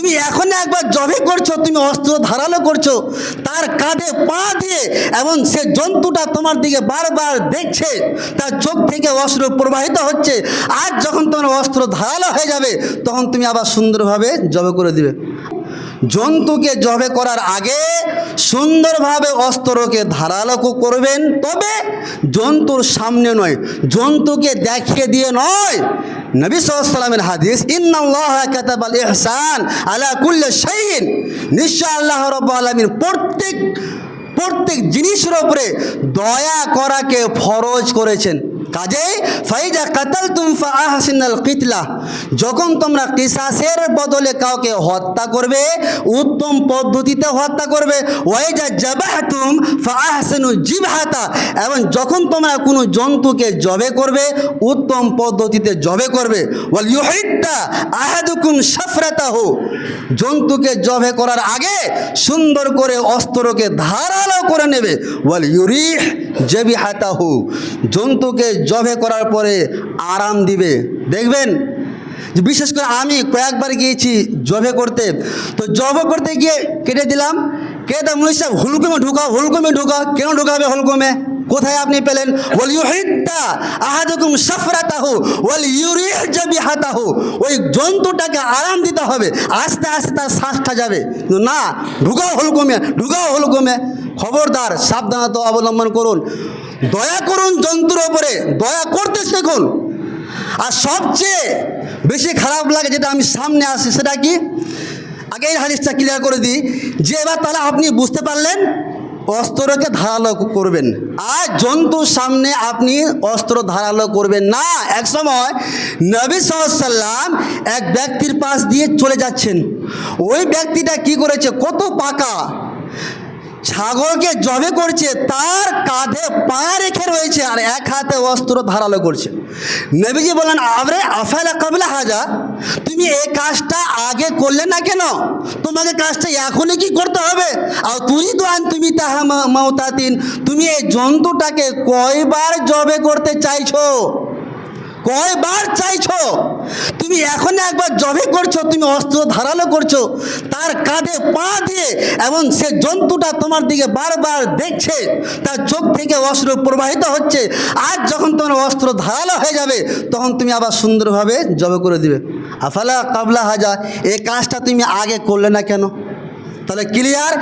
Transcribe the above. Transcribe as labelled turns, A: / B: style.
A: তুমি এখন একবার জবে করছ, তুমি অস্ত্র ধারালো করছ, তার কাঁধে পা দিয়ে এবং সে জন্তুটা তোমার দিকে বারবার দেখছে, তার চোখ থেকে অস্ত্র প্রবাহিত হচ্ছে। আর যখন তোমার অস্ত্র ধারালো হয়ে যাবে, তখন তুমি আবার সুন্দরভাবে জবে করে দিবে। জন্তুকে জবে করার আগে সুন্দরভাবে অস্ত্রকে ধারালো করবেন, তবে জন্তুর সামনে নয়, জন্তুকে দেখিয়ে দিয়ে নয়। নবী সাল্লামের হাদিস কাতাবাল ইহসান আলা নিশ্চয় আল্লাহ রাব্বুল আলামিন প্রত্যেক প্রত্যেক জিনিসের উপরে দয়া করাকে ফরজ করেছেন। কাজেই ফাইজা কাতাল তুমফা আহসিনাল কিতলা। যখন তোমরা কিসাসের বদলে কাউকে হত্যা করবে, উত্তম পদ্ধতিতে হত্যা করবে, ওয়াইজা জাবাহাতুম ফা আহসিনু জিবহাতা। এবং যখন তোমরা কোনো জন্তুকে জবে করবে, উত্তম পদ্ধতিতে জবে করবে, ওয়াল ইউহিদ্দা আহাদুকুম সাফরাতাহু জন্তুকে জবে করার আগে সুন্দর করে অস্ত্রকে ধারালো করে নেবে। ওয়াল ইউরিহ জবিহাতাহু। জন্তুকে জবে করার পরে আরাম দিবে। দেখবেন? বিশেষ করে আমি কয়েকবার গিয়েছি জবে করতে। তো জব করতে গিয়ে কেটে দিলাম। কেটে মুনিশ সাহেব হুলকুমে ঢুকাও হুলকুমে ঢুকাও। কেন ঢুকাবে হুলকুমে? কোথায় আপনি পেলেন? ওই জন্তুটাকে আরাম দিতে হবে, আস্তে আস্তে তার শ্বাসটা যাবে। না, ঢুকাও হল কমে ঢুকাও হল কমে খবরদার, সাবধানতা অবলম্বন করুন। দয়া করুন জন্তুর ওপরে, দয়া করতে শিখুন। আর সবচেয়ে বেশি খারাপ লাগে যেটা আমি সামনে আসি, সেটা কি? আগে এই হাদিসটা ক্লিয়ার করে দিই, যে এবার তাহলে আপনি বুঝতে পারলেন অস্ত্রকে ধারালো করবেন। আর জন্তুর সামনে আপনি অস্ত্র ধারালো করবেন না। এক সময় নবী সাল্লাম এক ব্যক্তির পাশ দিয়ে চলে যাচ্ছেন। ওই ব্যক্তিটা কি করেছে? কত পাকা ছাগলকে জবে করছে, তার কাঁধে পা রেখে রয়েছে আর এক হাতে অস্ত্র ধারালো করছে। নবীজি বললেন, আবরে আফালা কাবলা হাজা? তুমি এই কাজটা আগে করলে না কেন? তোমাকে কাজটা এখনই কি করতে হবে? আর তুই তো আন, তুমি তাহা মাওতাতিন, তুমি এই জন্তুটাকে কয়বার জবে করতে চাইছো? কয়বার চাইছো? তুমি এখন একবার জবে করছ, তুমি অস্ত্র ধারালো করছ, তার কাঁধে পা দিয়ে এবং সে জন্তুটা তোমার দিকে বারবার দেখছে, তার চোখ থেকে অস্ত্র প্রবাহিত হচ্ছে, আর যখন তোমার অস্ত্র ধারালো হয়ে যাবে, তখন তুমি আবার সুন্দরভাবে জবে করে দিবে। আফালা কাবলা হাজা এই কাজটা তুমি আগে করলে না কেন? তাহলে ক্লিয়ার